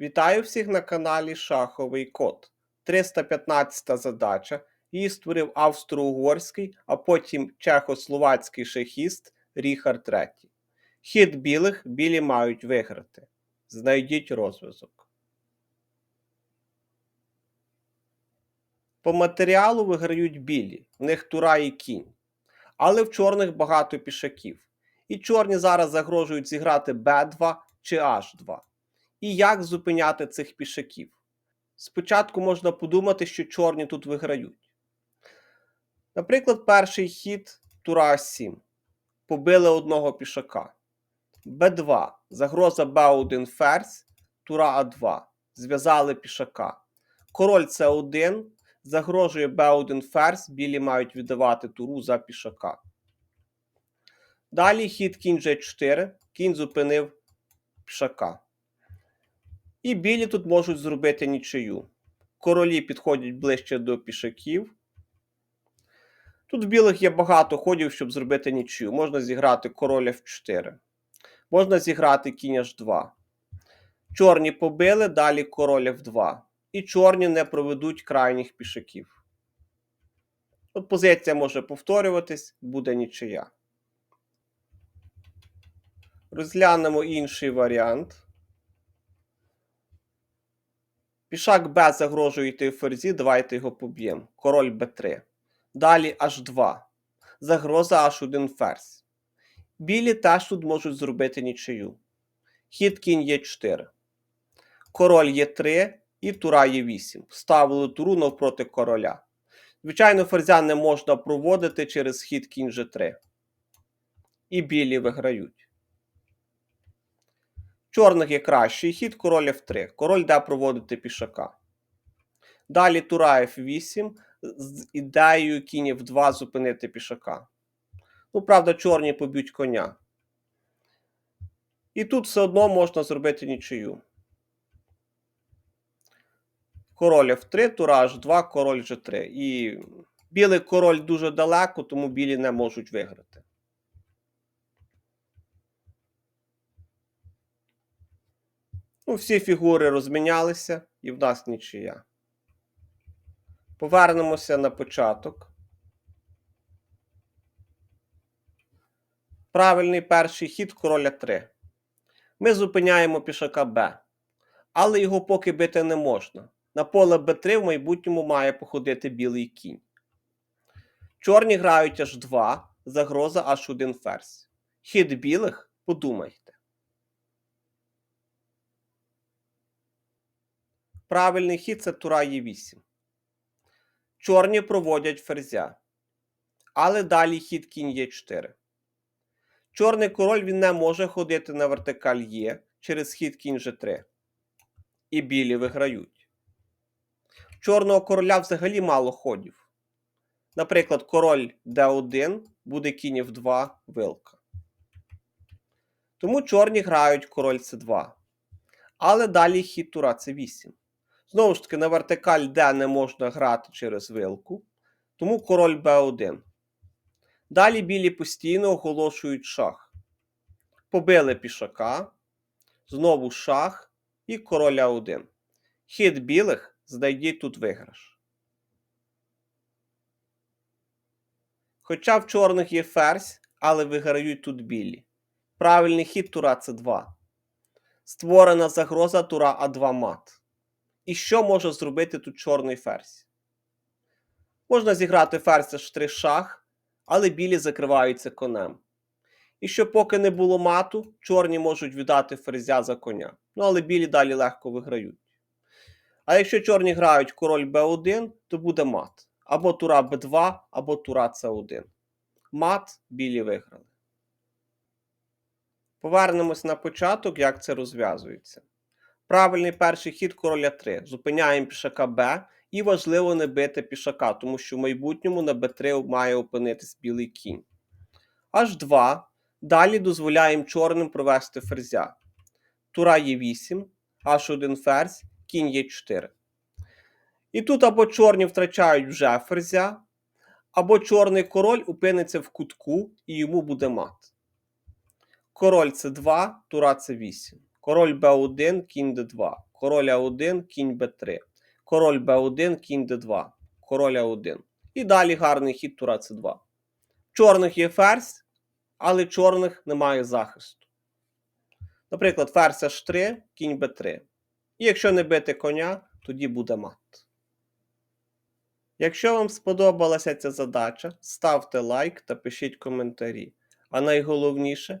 Вітаю всіх на каналі Шаховий Код. 315 задача. Її створив австро-угорський, а потім чехословацький шахіст Ріхард III. Хід білих білі мають виграти. Знайдіть розв'язок. По матеріалу виграють білі, в них тура і кінь. Але в чорних багато пішаків. І чорні зараз загрожують зіграти Б2 чи H2. І як зупиняти цих пішаків? Спочатку можна подумати, що чорні тут виграють. Наприклад, перший хід тура А7. Побили одного пішака. Б2. Загроза Б1 ферзь, тура А2. Зв'язали пішака. Король С1 загрожує Б1 ферзь, білі мають віддавати туру за пішака. Далі хід кінь G4, кінь зупинив пішака. І білі тут можуть зробити нічию. Королі підходять ближче до пішаків. Тут в білих є багато ходів, щоб зробити нічию. Можна зіграти король F4. Можна зіграти кінь H2. Чорні побили, далі король F2. І чорні не проведуть крайніх пішаків. От позиція може повторюватись, буде нічия. Розглянемо інший варіант. Пішак Б загрожує йти в ферзі, давайте його поб'ємо. Король Б3. Далі H2. Загроза H1 ферзь. Білі теж тут можуть зробити нічию. Хід кінь Е4. Король Е3 і тура Е8. Ставили туру навпроти короля. Звичайно, ферзя не можна проводити через хід кінь G3. І білі виграють. Чорних є кращий хід король F3. Король де проводити пішака. Далі тура F8 з ідеєю кінь F2 зупинити пішака. Ну, правда, чорні поб'ють коня. І тут все одно можна зробити нічию. Король F3, тура H2, король G3. І білий король дуже далеко, тому білі не можуть виграти. Ну, всі фігури розмінялися, і в нас нічия. Повернемося на початок. Правильний перший хід короля 3. Ми зупиняємо пішака Б. Але його поки бити не можна. На поле Б3 в майбутньому має походити білий кінь. Чорні грають H2, загроза H1 ферзь. Хід білих подумайте. Правильний хід це тура Е8. Чорні проводять ферзя. Але далі хід кінь Е4. Чорний король він не може ходити на вертикаль Е через хід кінь G3. І білі виграють. Чорного короля взагалі мало ходів. Наприклад, король D1 буде кінь F2 вилка. Тому чорні грають король С2. Але далі хід тура С8. Знову ж таки, на вертикаль D не можна грати через вилку, тому король Б1. Далі білі постійно оголошують шах. Побили пішака, знову шах і король А1. Хід білих знайдіть тут виграш. Хоча в чорних є ферзь, але виграють тут білі. Правильний хід тура С2. Створена загроза тура А2 мат. І що може зробити тут чорний ферзь? Можна зіграти ферзь H3 шах, але білі закриваються конем. І що поки не було мату, чорні можуть віддати ферзя за коня. Ну, але білі далі легко виграють. А якщо чорні грають король Б1, то буде мат. Або тура Б2, або тура С1. Мат білі виграли. Повернемось на початок, як це розв'язується. Правильний перший хід короля 3. Зупиняємо пішака Б. І важливо не бити пішака, тому що в майбутньому на Б3 має опинитись білий кінь. H2. Далі дозволяємо чорним провести ферзя. Тура Е8, H1 ферзь, кінь Е4. І тут або чорні втрачають вже ферзя, або чорний король опиниться в кутку і йому буде мат. Король С2, тура С8. Король Б1, кінь Д2. король А1, кінь Б3, король Б1, кінь Д2, король А1. І далі гарний хід тура С2. Чорних є ферзь, але чорних немає захисту. Наприклад, ферзь H3, кінь Б3. І якщо не бити коня, тоді буде мат. Якщо вам сподобалася ця задача, ставте лайк та пишіть коментарі. А найголовніше